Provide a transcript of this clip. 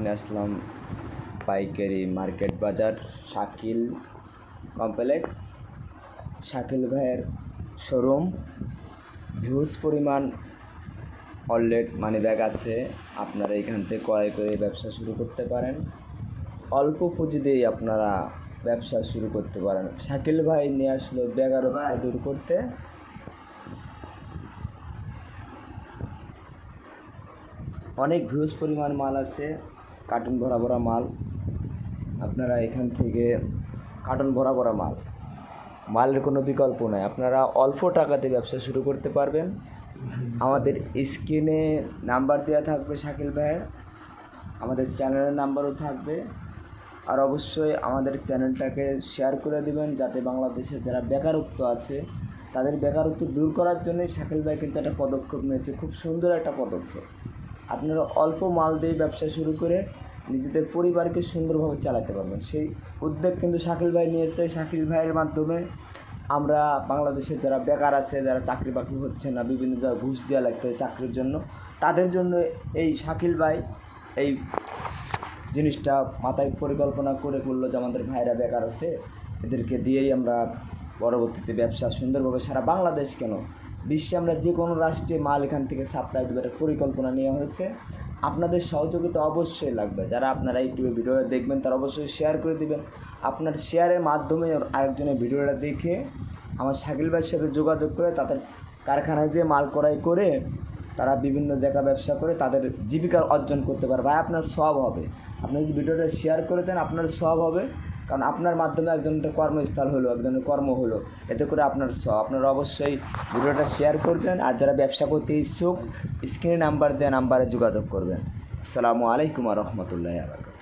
নিয়ে আসলাম পাইকারি মার্কেট বাজার, শাকিল কমপ্লেক্স। শাকিল ভাইয়ের শোরুম। হিউজ পরিমাণ অলরেড মানি ব্যাগ আছে। আপনারা এখান থেকে ক্রয় করে ব্যবসা শুরু করতে পারেন। অল্প পুঁজি দিয়েই আপনারা ব্যবসা শুরু করতে পারেন। শাকিল ভাই নিয়ে আসলো বেকারত্ব দূর করতে। অনেক ভিউজ পরিমাণ মাল আছে। কার্টুন ভরা ভরা মাল। আপনারা এখান থেকে কার্টুন ভরা ভরা মাল। মালের কোনো বিকল্প নাই। আপনারা অল্প টাকাতে ব্যবসা শুরু করতে পারবেন। আমাদের স্ক্রিনে নাম্বার দেওয়া থাকবে শাকিল ভাইয়ের। আমাদের চ্যানেলের নাম্বারও থাকবে। আর অবশ্যই আমাদের চ্যানেলটাকে শেয়ার করে দেবেন, যাতে বাংলাদেশে যারা বেকারত্ব আছে, তাদের বেকারত্ব দূর করার জন্যই শাকিল ভাই কিন্তু একটা পদক্ষেপ নিয়েছে। খুব সুন্দর একটা পদক্ষেপ। আপনারা অল্প মাল দিয়ে ব্যবসা শুরু করে নিজেদের পরিবারকে সুন্দরভাবে চালাতে পারবেন। সেই উদ্যোগ কিন্তু শাকিল ভাই নিয়েছে। শাকিল ভাইয়ের মাধ্যমে আমরা বাংলাদেশের যারা বেকার আছে, যারা চাকরি বাকরি হচ্ছে না, বিভিন্ন জায়গায় ঘুষ দেওয়া লাগতেছে চাকরির জন্য, তাদের জন্য এই শাকিল ভাই এই জিনিসটা মাথায় পরিকল্পনা করে করল যে, আমাদের ভাইরা বেকার আছে, এদেরকে দিয়েই আমরা পরবর্তীতে ব্যবসা সুন্দরভাবে সারা বাংলাদেশ কেন বিশ্বে আমরা যে কোনো রাষ্ট্রে মাল এখান থেকে সাপ্লাই দেবে একটা পরিকল্পনা নেওয়া হয়েছে। আপনাদের সহযোগিতা অবশ্যই লাগবে। যারা আপনারা ইউটিউবে ভিডিওটা দেখবেন, তারা অবশ্যই শেয়ার করে দেবেন। আপনার শেয়ারের মাধ্যমে আরেকজনের ভিডিওটা দেখে আমার শাকিল ভাইয়ের সাথে যোগাযোগ করে তাদের কারখানায় যে মাল করাই করে তারা বিভিন্ন জায়গা ব্যবসা করে তাদের জীবিকা অর্জন করতে পারে। ভাই, আপনার সব হবে। আপনি যদি ভিডিওটা শেয়ার করে দেন, আপনার সব হবে। কারণ আপনার মাধ্যমে একজনের কর্মস্থল হলো, একজনের কর্ম হলো। এতে করে আপনার আপনারা অবশ্যই ভিডিওটা শেয়ার করবেন আর যারা ব্যবসা করতে ইচ্ছুক স্ক্রিনে নাম্বার দেওয়া নাম্বারে যোগাযোগ করবেন। আসসালামু আলাইকুম রহমতুল্লাহ আবরকাত